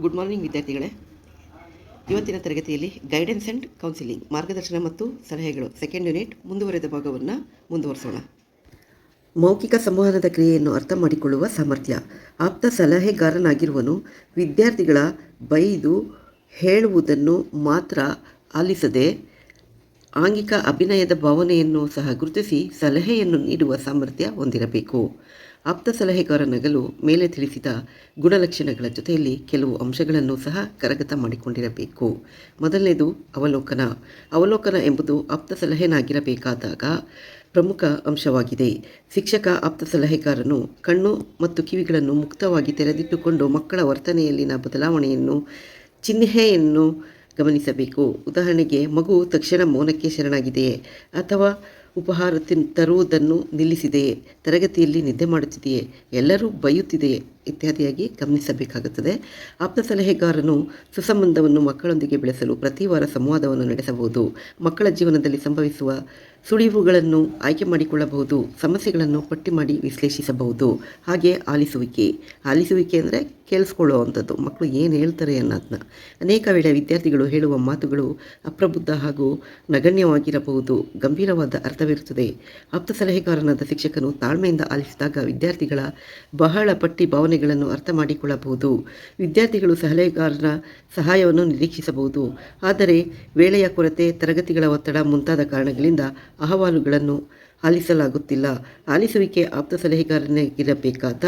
Good morning ವಿದ್ಯಾರ್ಥಿಗಳೇ. ಇವತ್ತಿನ ತರಗತಿಯಲ್ಲಿ ಗೈಡೆನ್ಸ್ ಆ್ಯಂಡ್ ಕೌನ್ಸಿಲಿಂಗ್ ಮಾರ್ಗದರ್ಶನ ಮತ್ತು ಸಲಹೆಗಳು ಸೆಕೆಂಡ್ ಯೂನಿಟ್ ಮುಂದುವರೆದ ಭಾಗವನ್ನು ಮುಂದುವರಿಸೋಣ. ಮೌಖಿಕ ಸಂವಹನದ ಕ್ರಿಯೆಯನ್ನು ಅರ್ಥ ಮಾಡಿಕೊಳ್ಳುವ ಸಾಮರ್ಥ್ಯ. ಆಪ್ತ ಸಲಹೆಗಾರನಾಗಿರುವನು ವಿದ್ಯಾರ್ಥಿಗಳ ಬೈದು ಹೇಳುವುದನ್ನು ಮಾತ್ರ ಆಲಿಸದೆ ಆಂಗಿಕ ಅಭಿನಯದ ಭಾವನೆಯನ್ನು ಸಹ ಗುರುತಿಸಿ ಸಲಹೆಯನ್ನು ನೀಡುವ ಸಾಮರ್ಥ್ಯ ಹೊಂದಿರಬೇಕು. ಆಪ್ತ ಸಲಹೆಗಾರನಗಲು ಮೇಲೆ ತಿಳಿಸಿದ ಗುಣಲಕ್ಷಣಗಳ ಜೊತೆಯಲ್ಲಿ ಕೆಲವು ಅಂಶಗಳನ್ನು ಸಹ ಕರಗತ ಮಾಡಿಕೊಂಡಿರಬೇಕು. ಮೊದಲನೇದು, ಅವಲೋಕನ. ಅವಲೋಕನ ಎಂಬುದು ಆಪ್ತ ಸಲಹೆನಾಗಿರಬೇಕಾದಾಗ ಪ್ರಮುಖ ಅಂಶವಾಗಿದೆ. ಶಿಕ್ಷಕ ಆಪ್ತ ಸಲಹೆಗಾರನು ಕಣ್ಣು ಮತ್ತು ಕಿವಿಗಳನ್ನು ಮುಕ್ತವಾಗಿ ತೆರೆದಿಟ್ಟುಕೊಂಡು ಮಕ್ಕಳ ವರ್ತನೆಯಲ್ಲಿನ ಬದಲಾವಣೆಯನ್ನು, ಚಿಹ್ನೆಯನ್ನು ಗಮನಿಸಬೇಕು. ಉದಾಹರಣೆಗೆ, ಮಗು ತಕ್ಷಣ ಮೌನಕ್ಕೆ ಶರಣಾಗಿದೆಯೇ ಅಥವಾ ಉಪಹಾರ ತಿನ್, ತರುವುದನ್ನು ನಿಲ್ಲಿಸಿದೆಯೇ ತರಗತಿಯಲ್ಲಿ ನಿದ್ದೆ ಮಾಡುತ್ತಿದೆಯೇ? ಎಲ್ಲರೂ ಬೈಯುತ್ತಿದೆಯೇ? ಇತ್ಯಾದಿಯಾಗಿ ಗಮನಿಸಬೇಕಾಗುತ್ತದೆ. ಆಪ್ತ ಸಲಹೆಗಾರನು ಸುಸಂಬಂಧವನ್ನು ಮಕ್ಕಳೊಂದಿಗೆ ಬೆಳೆಸಲು ಪ್ರತಿ ವಾರ ಸಂವಾದವನ್ನು ನಡೆಸಬಹುದು. ಮಕ್ಕಳ ಜೀವನದಲ್ಲಿ ಸಂಭವಿಸುವ ಸುಳಿವುಗಳನ್ನು ಆಯ್ಕೆ ಮಾಡಿಕೊಳ್ಳಬಹುದು. ಸಮಸ್ಯೆಗಳನ್ನು ಪಟ್ಟಿ ಮಾಡಿ ವಿಶ್ಲೇಷಿಸಬಹುದು. ಹಾಗೆ ಆಲಿಸುವಿಕೆ. ಆಲಿಸುವಿಕೆ ಅಂದರೆ ಕೇಳಿಸ್ಕೊಳ್ಳುವಂಥದ್ದು. ಮಕ್ಕಳು ಏನು ಹೇಳ್ತಾರೆ ಅನ್ನೋದನ್ನ ಅನೇಕ ವೇಳೆ ವಿದ್ಯಾರ್ಥಿಗಳು ಹೇಳುವ ಮಾತುಗಳು ಅಪ್ರಬುದ್ಧ ಹಾಗೂ ನಗಣ್ಯವಾಗಿರಬಹುದು. ಗಂಭೀರವಾದ ಅರ್ಥವಿರುತ್ತದೆ. ಆಪ್ತ ಸಲಹೆಗಾರನಾದ ಶಿಕ್ಷಕನು ತಾಳ್ಮೆಯಿಂದ ಆಲಿಸಿದಾಗ ವಿದ್ಯಾರ್ಥಿಗಳ ಬಹಳ ಪಟ್ಟಿ ಭಾವನೆಗಳನ್ನು ಅರ್ಥ ಮಾಡಿಕೊಳ್ಳಬಹುದು. ವಿದ್ಯಾರ್ಥಿಗಳು ಸಲಹೆಗಾರನ ಸಹಾಯವನ್ನು ನಿರೀಕ್ಷಿಸಬಹುದು. ಆದರೆ ವೇಳೆಯ ಕೊರತೆ, ತರಗತಿಗಳ ಒತ್ತಡ ಮುಂತಾದ ಕಾರಣಗಳಿಂದ ಅಹವಾಲುಗಳನ್ನು ಆಲಿಸಲಾಗುತ್ತಿಲ್ಲ. ಆಲಿಸುವಿಕೆ ಆಪ್ತ ಸಲಹೆಗಾರನಿಗಿರಬೇಕಾದ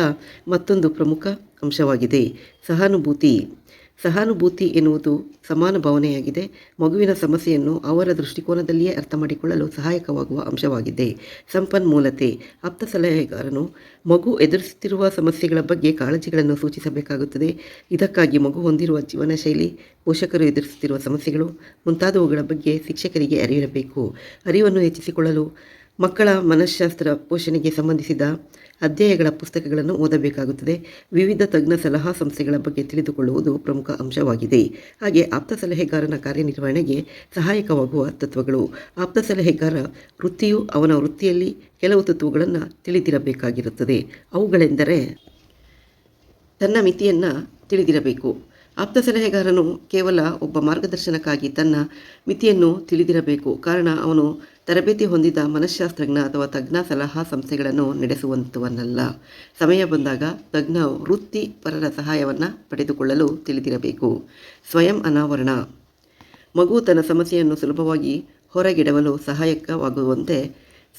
ಮತ್ತೊಂದು ಪ್ರಮುಖ ಅಂಶವಾಗಿದೆ. ಸಹಾನುಭೂತಿ. ಸಹಾನುಭೂತಿ ಎನ್ನುವುದು ಸಮಾನ ಭಾವನೆಯಾಗಿದೆ. ಮಗುವಿನ ಸಮಸ್ಯೆಯನ್ನು ಅವರ ದೃಷ್ಟಿಕೋನದಲ್ಲಿಯೇ ಅರ್ಥ ಮಾಡಿಕೊಳ್ಳಲು ಸಹಾಯಕವಾಗುವ ಅಂಶವಾಗಿದೆ. ಸಂಪನ್ಮೂಲತೆ. ಆಪ್ತ ಸಲಹೆಗಾರನು ಮಗು ಎದುರಿಸುತ್ತಿರುವ ಸಮಸ್ಯೆಗಳ ಬಗ್ಗೆ ಕಾಳಜಿಗಳನ್ನು ಸೂಚಿಸಬೇಕಾಗುತ್ತದೆ. ಇದಕ್ಕಾಗಿ ಮಗು ಹೊಂದಿರುವ ಜೀವನ ಶೈಲಿ ಪೋಷಕರು ಎದುರಿಸುತ್ತಿರುವ ಸಮಸ್ಯೆಗಳು ಮುಂತಾದವುಗಳ ಬಗ್ಗೆ ಶಿಕ್ಷಕರಿಗೆ ಅರಿವಿರಬೇಕು. ಅರಿವನ್ನು ಹೆಚ್ಚಿಸಿಕೊಳ್ಳಲು ಮಕ್ಕಳ ಮನಃಶಾಸ್ತ್ರ ಪೋಷಣೆಗೆ ಸಂಬಂಧಿಸಿದ ಅಧ್ಯಾಯಗಳ ಪುಸ್ತಕಗಳನ್ನು ಓದಬೇಕಾಗುತ್ತದೆ. ವಿವಿಧ ತಜ್ಞ ಸಲಹಾ ಸಂಸ್ಥೆಗಳ ಬಗ್ಗೆ ತಿಳಿದುಕೊಳ್ಳುವುದು ಪ್ರಮುಖ ಅಂಶವಾಗಿದೆ. ಹಾಗೆ ಆಪ್ತ ಸಲಹೆಗಾರನ ಕಾರ್ಯನಿರ್ವಹಣೆಗೆ ಸಹಾಯಕವಾಗುವ ತತ್ವಗಳು. ಆಪ್ತ ಸಲಹೆಗಾರ ವೃತ್ತಿಯು ಅವನ ವೃತ್ತಿಯಲ್ಲಿ ಕೆಲವು ತತ್ವಗಳನ್ನು ತಿಳಿದಿರಬೇಕಾಗಿರುತ್ತದೆ. ಅವುಗಳೆಂದರೆ ತನ್ನ ಮಿತಿಯನ್ನು ತಿಳಿದಿರಬೇಕು. ಆಪ್ತ ಸಲಹೆಗಾರನು ಕೇವಲ ಒಬ್ಬ ಮಾರ್ಗದರ್ಶನಕ್ಕಾಗಿ ತನ್ನ ಮಿತಿಯನ್ನು ತಿಳಿದಿರಬೇಕು. ಕಾರಣ ಅವನು ತರಬೇತಿ ಹೊಂದಿದ ಮನಃಶಾಸ್ತ್ರಜ್ಞ ಅಥವಾ ತಜ್ಞ ಸಲಹಾ ಸಂಸ್ಥೆಗಳನ್ನು ನಡೆಸುವಂಥವನ್ನಲ್ಲ ಸಮಯ ಬಂದಾಗ ತಜ್ಞ ವೃತ್ತಿಪರರ ಸಹಾಯವನ್ನು ಪಡೆದುಕೊಳ್ಳಲು ತಿಳಿದಿರಬೇಕು. ಸ್ವಯಂ ಅನಾವರಣ. ಮಗು ತನ್ನ ಸಮಸ್ಯೆಯನ್ನು ಸುಲಭವಾಗಿ ಹೊರಗಿಡವಲು ಸಹಾಯಕವಾಗುವಂತೆ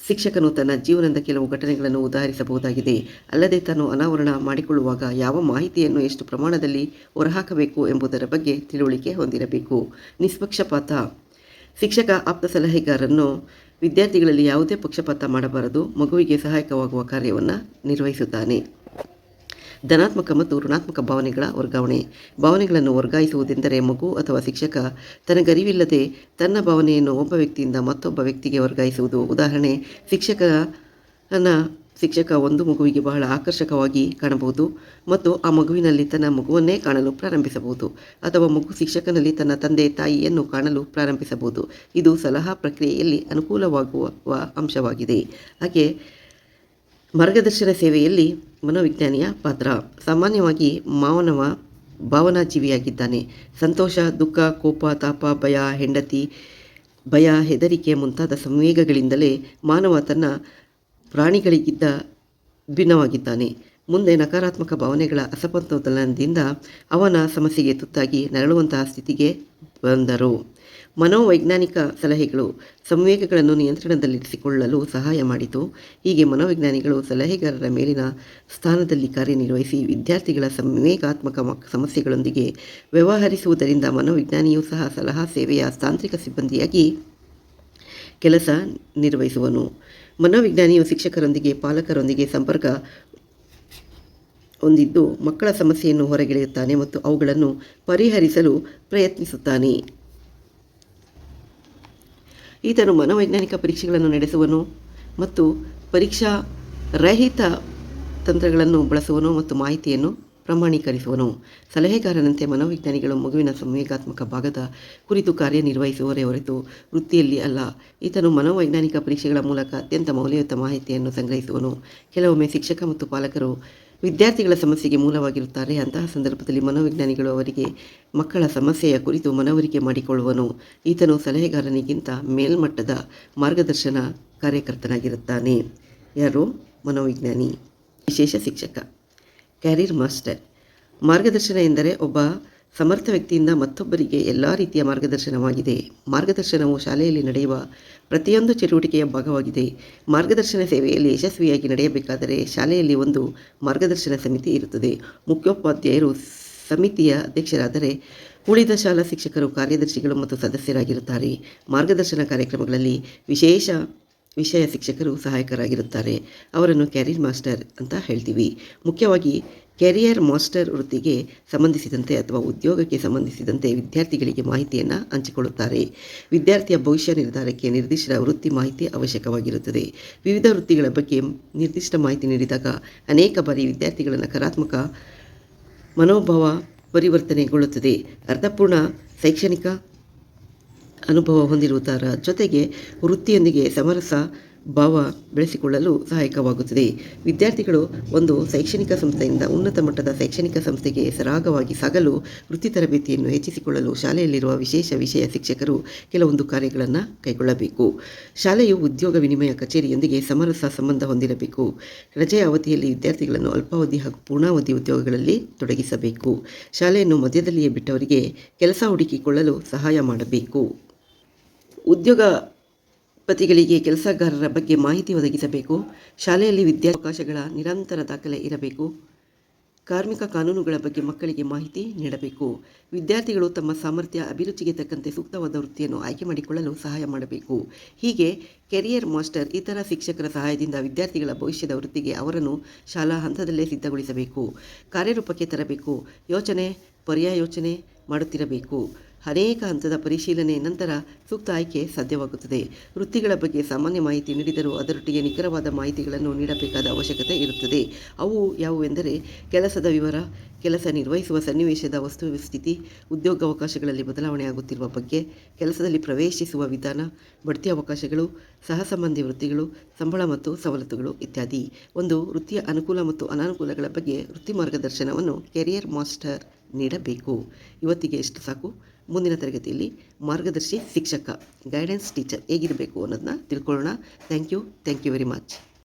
ಶಿಕ್ಷಕನು ತನ್ನ ಜೀವನದ ಕೆಲವು ಘಟನೆಗಳನ್ನು ಉದಾಹರಿಸಬಹುದಾಗಿದೆ. ಅಲ್ಲದೆ ತಾನು ಅನಾವರಣ ಮಾಡಿಕೊಳ್ಳುವಾಗ ಯಾವ ಮಾಹಿತಿಯನ್ನು ಎಷ್ಟು ಪ್ರಮಾಣದಲ್ಲಿ ಹೊರಹಾಕಬೇಕು ಎಂಬುದರ ಬಗ್ಗೆ ತಿಳುವಳಿಕೆ ಹೊಂದಿರಬೇಕು. ನಿಷ್ಪಕ್ಷಪಾತ. ಶಿಕ್ಷಕ ಆಪ್ತ ಸಲಹೆಗಾರನ್ನು ವಿದ್ಯಾರ್ಥಿಗಳಲ್ಲಿ ಯಾವುದೇ ಪಕ್ಷಪಾತ ಮಾಡಬಾರದು, ಮಗುವಿಗೆ ಸಹಾಯಕವಾಗುವ ಕಾರ್ಯವನ್ನು ನಿರ್ವಹಿಸುತ್ತಾನೆ. ಧನಾತ್ಮಕ ಮತ್ತು ಋಣಾತ್ಮಕ ಭಾವನೆಗಳ ವರ್ಗಾವಣೆ. ಭಾವನೆಗಳನ್ನು ವರ್ಗಾಯಿಸುವುದೆಂದರೆ ಮಗು ಅಥವಾ ಶಿಕ್ಷಕ ತನಗರಿವಿಲ್ಲದೆ ತನ್ನ ಭಾವನೆಯನ್ನು ಒಬ್ಬ ವ್ಯಕ್ತಿಯಿಂದ ಮತ್ತೊಬ್ಬ ವ್ಯಕ್ತಿಗೆ ವರ್ಗಾಯಿಸುವುದು. ಉದಾಹರಣೆ, ಶಿಕ್ಷಕನ ಶಿಕ್ಷಕ ಒಂದು ಮಗುವಿಗೆ ಬಹಳ ಆಕರ್ಷಕವಾಗಿ ಕಾಣಬಹುದು ಮತ್ತು ಆ ಮಗುವಿನಲ್ಲಿ ತನ್ನ ಮಗುವನ್ನೇ ಕಾಣಲು ಪ್ರಾರಂಭಿಸಬಹುದು ಅಥವಾ ಮಗು ಶಿಕ್ಷಕನಲ್ಲಿ ತನ್ನ ತಂದೆ ತಾಯಿಯನ್ನು ಕಾಣಲು ಪ್ರಾರಂಭಿಸಬಹುದು. ಇದು ಸಲಹಾ ಪ್ರಕ್ರಿಯೆಯಲ್ಲಿ ಅನುಕೂಲವಾಗುವ ಅಂಶವಾಗಿದೆ. ಹಾಗೆ ಮಾರ್ಗದರ್ಶನ ಸೇವೆಯಲ್ಲಿ ಮನೋವಿಜ್ಞಾನಿಯ ಪಾತ್ರ. ಸಾಮಾನ್ಯವಾಗಿ ಮಾನವ ಭಾವನಾಜೀವಿಯಾಗಿದ್ದಾನೆ. ಸಂತೋಷ, ದುಃಖ, ಕೋಪ, ತಾಪ, ಭಯ, ಹೆಂಡತಿ, ಭಯ, ಹೆದರಿಕೆ ಮುಂತಾದ ಸಂವೇಗಗಳಿಂದಲೇ ಮಾನವ ತನ್ನ ಪ್ರಾಣಿಗಳಿಗಿದ್ದ ಭಿನ್ನವಾಗಿದ್ದಾನೆ. ಮುಂದೆ ನಕಾರಾತ್ಮಕ ಭಾವನೆಗಳ ಅಸಮತೋಲನದಿಂದ ಅವನ ಸಮಸ್ಯೆಗೆ ತುತ್ತಾಗಿ ನರಳುವಂತಹ ಸ್ಥಿತಿಗೆ ಬಂದರು. ಮನೋವೈಜ್ಞಾನಿಕ ಸಲಹೆಗಳು ಸಂವೇಗಗಳನ್ನು ನಿಯಂತ್ರಣದಲ್ಲಿರಿಸಿಕೊಳ್ಳಲು ಸಹಾಯ ಮಾಡಿತು. ಹೀಗೆ ಮನೋವಿಜ್ಞಾನಿಗಳು ಸಲಹೆಗಾರರ ಮೇಲಿನ ಸ್ಥಾನದಲ್ಲಿ ಕಾರ್ಯನಿರ್ವಹಿಸಿ ವಿದ್ಯಾರ್ಥಿಗಳ ಸಂವೇಗಾತ್ಮಕ ಸಮಸ್ಯೆಗಳೊಂದಿಗೆ ವ್ಯವಹರಿಸುವುದರಿಂದ ಮನೋವಿಜ್ಞಾನಿಯೂ ಸಹ ಸಲಹಾ ಸೇವೆಯ ತಾಂತ್ರಿಕ ಸಿಬ್ಬಂದಿಯಾಗಿ ಕೆಲಸ ನಿರ್ವಹಿಸುವನು. ಮನೋವಿಜ್ಞಾನಿಯು ಶಿಕ್ಷಕರೊಂದಿಗೆ ಪಾಲಕರೊಂದಿಗೆ ಸಂಪರ್ಕ ಹೊಂದಿದ್ದು ಮಕ್ಕಳ ಸಮಸ್ಯೆಯನ್ನು ಹೊರಗೆಳೆಯುತ್ತಾನೆ ಮತ್ತು ಅವುಗಳನ್ನು ಪರಿಹರಿಸಲು ಪ್ರಯತ್ನಿಸುತ್ತಾನೆ. ಈತನು ಮನೋವೈಜ್ಞಾನಿಕ ಪರೀಕ್ಷೆಗಳನ್ನು ನಡೆಸುವನು ಮತ್ತು ಪರೀಕ್ಷಾ ರಹಿತ ತಂತ್ರಗಳನ್ನು ಬಳಸುವನು ಮತ್ತು ಮಾಹಿತಿಯನ್ನು ಪ್ರಮಾಣೀಕರಿಸುವನು. ಸಲಹೆಗಾರನಂತೆ ಮನೋವಿಜ್ಞಾನಿಗಳು ಮಗುವಿನ ಸಂವೇಗಾತ್ಮಕ ಭಾಗದ ಕುರಿತು ಕಾರ್ಯನಿರ್ವಹಿಸುವರೇ ಹೊರತು ವೃತ್ತಿಯಲ್ಲಿ ಅಲ್ಲ. ಈತನು ಮನೋವೈಜ್ಞಾನಿಕ ಪರೀಕ್ಷೆಗಳ ಮೂಲಕ ಅತ್ಯಂತ ಮೌಲ್ಯಯುತ ಮಾಹಿತಿಯನ್ನು ಸಂಗ್ರಹಿಸುವನು. ಕೆಲವೊಮ್ಮೆ ಶಿಕ್ಷಕ ಮತ್ತು ಪಾಲಕರು ವಿದ್ಯಾರ್ಥಿಗಳ ಸಮಸ್ಯೆಗೆ ಮೂಲವಾಗಿರುತ್ತಾರೆ. ಅಂತಹ ಸಂದರ್ಭದಲ್ಲಿ ಮನೋವಿಜ್ಞಾನಿಗಳು ಅವರಿಗೆ ಮಕ್ಕಳ ಸಮಸ್ಯೆಯ ಕುರಿತು ಮನವರಿಕೆ ಮಾಡಿಕೊಳ್ಳುವನು. ಈತನು ಸಲಹೆಗಾರನಿಗಿಂತ ಮೇಲ್ಮಟ್ಟದ ಮಾರ್ಗದರ್ಶನ ಕಾರ್ಯಕರ್ತನಾಗಿರುತ್ತಾನೆ. ಯಾರು? ಮನೋವಿಜ್ಞಾನಿ. ವಿಶೇಷ ಶಿಕ್ಷಕ. Career master. ಮಾರ್ಗದರ್ಶನ ಎಂದರೆ ಒಬ್ಬ ಸಮರ್ಥ ವ್ಯಕ್ತಿಯಿಂದ ಮತ್ತೊಬ್ಬರಿಗೆ ಎಲ್ಲ ರೀತಿಯ ಮಾರ್ಗದರ್ಶನವಾಗಿದೆ. ಮಾರ್ಗದರ್ಶನವು ಶಾಲೆಯಲ್ಲಿ ನಡೆಯುವ ಪ್ರತಿಯೊಂದು ಚಟುವಟಿಕೆಯ ಭಾಗವಾಗಿದೆ. ಮಾರ್ಗದರ್ಶನ ಸೇವೆಯಲ್ಲಿ ಯಶಸ್ವಿಯಾಗಿ ನಡೆಯಬೇಕಾದರೆ ಶಾಲೆಯಲ್ಲಿ ಒಂದು ಮಾರ್ಗದರ್ಶನ ಸಮಿತಿ ಇರುತ್ತದೆ. ಮುಖ್ಯೋಪಾಧ್ಯಾಯರು ಸಮಿತಿಯ ಅಧ್ಯಕ್ಷರಾದರೆ ಉಳಿದ ಶಾಲಾ ಶಿಕ್ಷಕರು ಕಾರ್ಯದರ್ಶಿಗಳು ಮತ್ತು ಸದಸ್ಯರಾಗಿರುತ್ತಾರೆ. ಮಾರ್ಗದರ್ಶನ ಕಾರ್ಯಕ್ರಮಗಳಲ್ಲಿ ವಿಶೇಷ ವಿಷಯ ಶಿಕ್ಷಕರು ಸಹಾಯಕರಾಗಿರುತ್ತಾರೆ. ಅವರನ್ನು ಕ್ಯಾರಿಯರ್ ಮಾಸ್ಟರ್ ಅಂತ ಹೇಳ್ತೀವಿ. ಮುಖ್ಯವಾಗಿ ಕೆರಿಯರ್ ಮಾಸ್ಟರ್ ವೃತ್ತಿಗೆ ಸಂಬಂಧಿಸಿದಂತೆ ಅಥವಾ ಉದ್ಯೋಗಕ್ಕೆ ಸಂಬಂಧಿಸಿದಂತೆ ವಿದ್ಯಾರ್ಥಿಗಳಿಗೆ ಮಾಹಿತಿಯನ್ನು ಹಂಚಿಕೊಳ್ಳುತ್ತಾರೆ. ವಿದ್ಯಾರ್ಥಿಯ ಭವಿಷ್ಯ ನಿರ್ಧಾರಕ್ಕೆ ನಿರ್ದಿಷ್ಟ ವೃತ್ತಿ ಮಾಹಿತಿ ಅವಶ್ಯಕವಾಗಿರುತ್ತದೆ. ವಿವಿಧ ವೃತ್ತಿಗಳ ಬಗ್ಗೆ ನಿರ್ದಿಷ್ಟ ಮಾಹಿತಿ ನೀಡಿದಾಗ ಅನೇಕ ಬಾರಿ ವಿದ್ಯಾರ್ಥಿಗಳ ನಕಾರಾತ್ಮಕ ಮನೋಭಾವ ಪರಿವರ್ತನೆಗೊಳ್ಳುತ್ತದೆ. ಅರ್ಥಪೂರ್ಣ, ಶೈಕ್ಷಣಿಕ ಅನುಭವ ಹೊಂದಿರುವುದರ ಜೊತೆಗೆ ವೃತ್ತಿಯೊಂದಿಗೆ ಸಮರಸ ಭಾವ ಬೆಳೆಸಿಕೊಳ್ಳಲು ಸಹಾಯಕವಾಗುತ್ತದೆ. ವಿದ್ಯಾರ್ಥಿಗಳು ಒಂದು ಶೈಕ್ಷಣಿಕ ಸಂಸ್ಥೆಯಿಂದ ಉನ್ನತ ಮಟ್ಟದ ಶೈಕ್ಷಣಿಕ ಸಂಸ್ಥೆಗೆ ಸರಾಗವಾಗಿ ಸಾಗಲು ವೃತ್ತಿ ತರಬೇತಿಯನ್ನು ಹೆಚ್ಚಿಸಿಕೊಳ್ಳಲು ಶಾಲೆಯಲ್ಲಿರುವ ವಿಶೇಷ ವಿಷಯ ಶಿಕ್ಷಕರು ಕೆಲವೊಂದು ಕಾರ್ಯಗಳನ್ನು ಕೈಗೊಳ್ಳಬೇಕು. ಶಾಲೆಯು ಉದ್ಯೋಗ ವಿನಿಮಯ ಕಚೇರಿಯೊಂದಿಗೆ ಸಮರಸ ಸಂಬಂಧ ಹೊಂದಿರಬೇಕು. ರಜೆಯ ಅವಧಿಯಲ್ಲಿ ವಿದ್ಯಾರ್ಥಿಗಳನ್ನು ಅಲ್ಪಾವಧಿ ಹಾಗೂ ಪೂರ್ಣಾವಧಿ ಉದ್ಯೋಗಗಳಲ್ಲಿ ತೊಡಗಿಸಬೇಕು. ಶಾಲೆಯನ್ನು ಮಧ್ಯದಲ್ಲಿಯೇ ಬಿಟ್ಟವರಿಗೆ ಕೆಲಸ ಹುಡುಕಿಕೊಳ್ಳಲು ಸಹಾಯ ಮಾಡಬೇಕು. ಉದ್ಯೋಗಪತಿಗಳಿಗೆ ಕೆಲಸಗಾರರ ಬಗ್ಗೆ ಮಾಹಿತಿ ಒದಗಿಸಬೇಕು. ಶಾಲೆಯಲ್ಲಿ ವಿದ್ಯಾವಕಾಶಗಳ ನಿರಂತರ ದಾಖಲೆ ಇರಬೇಕು. ಕಾರ್ಮಿಕ ಕಾನೂನುಗಳ ಬಗ್ಗೆ ಮಕ್ಕಳಿಗೆ ಮಾಹಿತಿ ನೀಡಬೇಕು. ವಿದ್ಯಾರ್ಥಿಗಳು ತಮ್ಮ ಸಾಮರ್ಥ್ಯ, ಅಭಿರುಚಿಗೆ ತಕ್ಕಂತೆ ಸೂಕ್ತವಾದ ವೃತ್ತಿಯನ್ನು ಆಯ್ಕೆ ಮಾಡಿಕೊಳ್ಳಲು ಸಹಾಯ ಮಾಡಬೇಕು. ಹೀಗೆ ಕೆರಿಯರ್ ಮಾಸ್ಟರ್, ಇತರ ಶಿಕ್ಷಕರ ಸಹಾಯದಿಂದ ವಿದ್ಯಾರ್ಥಿಗಳ ಭವಿಷ್ಯದ ವೃತ್ತಿಗೆ ಅವರನ್ನು ಶಾಲಾ ಹಂತದಲ್ಲೇ ಸಿದ್ಧಗೊಳಿಸಬೇಕು. ಕಾರ್ಯರೂಪಕ್ಕೆ ತರಬೇಕು. ಯೋಚನೆ ಪರ್ಯಾಯೋಚನೆ ಮಾಡುತ್ತಿರಬೇಕು. ಅನೇಕ ಹಂತದ ಪರಿಶೀಲನೆ ನಂತರ ಸೂಕ್ತ ಆಯ್ಕೆ ಸಾಧ್ಯವಾಗುತ್ತದೆ. ವೃತ್ತಿಗಳ ಬಗ್ಗೆ ಸಾಮಾನ್ಯ ಮಾಹಿತಿ ನೀಡಿದರೂ ಅದರೊಟ್ಟಿಗೆ ನಿಖರವಾದ ಮಾಹಿತಿಗಳನ್ನು ನೀಡಬೇಕಾದ ಅವಶ್ಯಕತೆ ಇರುತ್ತದೆ. ಅವು ಯಾವುವೆಂದರೆ ಕೆಲಸದ ವಿವರ, ಕೆಲಸ ನಿರ್ವಹಿಸುವ ಸನ್ನಿವೇಶದ ವಸ್ತು ಸ್ಥಿತಿ, ಉದ್ಯೋಗಾವಕಾಶಗಳಲ್ಲಿ ಬದಲಾವಣೆ ಆಗುತ್ತಿರುವ ಬಗ್ಗೆ, ಕೆಲಸದಲ್ಲಿ ಪ್ರವೇಶಿಸುವ ವಿಧಾನ, ಬಡ್ತಿ ಅವಕಾಶಗಳು, ಸಹಸಂಬಂಧಿ ವೃತ್ತಿಗಳು, ಸಂಬಳ ಮತ್ತು ಸವಲತ್ತುಗಳು ಇತ್ಯಾದಿ. ಒಂದು, ವೃತ್ತಿಯ ಅನುಕೂಲ ಮತ್ತು ಅನಾನುಕೂಲಗಳ ಬಗ್ಗೆ ವೃತ್ತಿ ಮಾರ್ಗದರ್ಶನವನ್ನು ಕೆರಿಯರ್ ಮಾಸ್ಟರ್ ನೀಡಬೇಕು. ಇವತ್ತಿಗೆ ಎಷ್ಟು ಸಾಕು. ಮುಂದಿನ ತರಗತಿಯಲ್ಲಿ ಮಾರ್ಗದರ್ಶಿ ಶಿಕ್ಷಕ ಗೈಡೆನ್ಸ್ ಟೀಚರ್ ಹೇಗಿರಬೇಕು ಅನ್ನೋದನ್ನ ತಿಳ್ಕೊಳ್ಳೋಣ. Thank you thank you very much